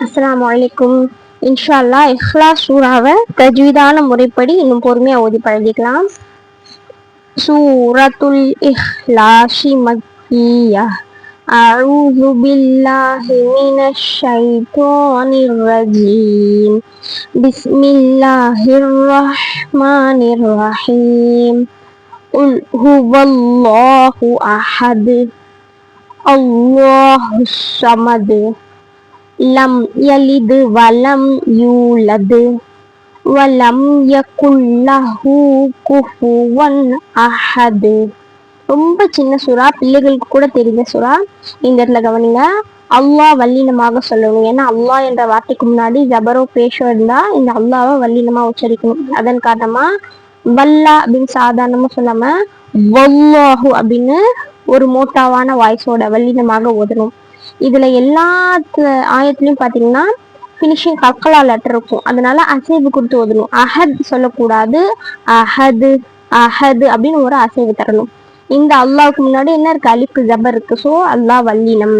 அஸ்ஸலாமு அலைக்கும் இன்ஷா அல்லாஹ் இஹ்லாஸ் சூறாவை தஜ்வீதான முறைப்படி இன்னும் பொறுமையா ஓதி பழகிக்கலாம் சூரத்துல் இஹ்லாஷி மக்கியா أعوذ بالله من الشيطان الرجيم بسم الله الرحمن الرحيم قل هو الله أحد الله الصمد லம் யலிது வலம் யூலது. வலம் யகுல்லஹு குஃபுவன் அஹது. ரொம்ப சின்ன சுறா பிள்ளைகளுக்கு கூட தெரிந்த சுறா. இந்த இடத்துல கவனிங்க. அல்லாஹ் வல்லினமாக சொல்லணும். ஏன்னா அல்லா என்ற வார்த்தைக்கு முன்னாடி ஜபரோ பேஷோ இருந்தா இந்த அல்லாவை வல்லினமா உச்சரிக்கணும். அதன் காரணமா வல்லா அப்படின்னு சாதாரணமா சொல்லாம வல்லாஹு அப்படின்னு ஒரு மோட்டாவான வாய்ஸோட வல்லினமாக ஓதணும். இதுல எல்லா ஆயத்துலயும் பாத்தீங்கன்னா பினிஷிங் கக்கலா லெட்டர் இருக்கும். அதனால அசைவு கொடுத்து ஓதணும். அஹத் சொல்லக்கூடாது. அஹது அஹது அப்படின்னு ஒரு அசைவு தரணும். இந்த அல்லாவுக்கு முன்னாடி என்ன இருக்கு? அலிப்பு ஜபர் இருக்கு. ஸோ அல்லாஹ் வல்லினம்.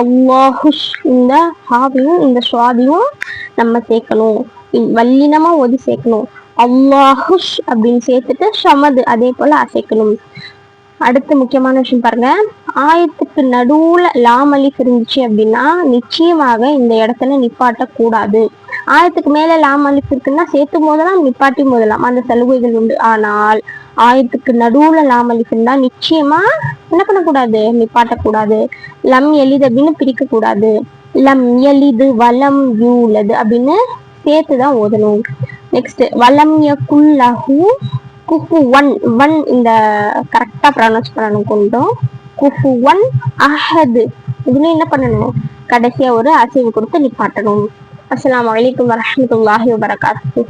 அல்லாஹுஷ் இந்த ஹாவியும் இந்த சுவாதியும் நம்ம சேர்க்கணும். வல்லினமா ஓதி சேர்க்கணும். அல்லாஹுஷ் அப்படின்னு சேர்த்துட்டு ஷமது அதே போல அசைக்கணும். அடுத்த முக்கியமான விஷயம் பாருங்க. ஆயத்துக்கு நடுவுல லாமலிஃப் இருந்துச்சு அப்படின்னா நிச்சயமாக இந்த இடத்துல நிப்பாட்ட கூடாது ஆயத்துக்கு மேல லாமலிஃப் இருக்குன்னா சேர்த்து போதெல்லாம் நிப்பாட்டி போதெல்லாம் அந்த சலுகைகள் உண்டு. ஆனால் ஆயத்துக்கு நடுவுல லாமலிஃப் இருந்தா நிச்சயமா என்ன பண்ணக்கூடாது? நிப்பாட்டக்கூடாது. லம் எளிது அப்படின்னு பிரிக்க கூடாது லம் எளிது வலம் யூலது அப்படின்னு சேர்த்துதான் ஓதணும். நெக்ஸ்ட் வலம் யகுல்லஹு குஃபு ஒன் ஒன் இந்த கரெக்டாக ப்ரொனவுன்ஸ் பண்ணணும் கொண்டோம். குஃபு ஒன் அஹது. இதுல என்ன பண்ணணும்? கடைசியா ஒரு அசைவு கொடுத்து நிப்பாட்டணும். அஸ்லாம் வலைக்கம் வரமத்துல்லாஹி வபரகாத்து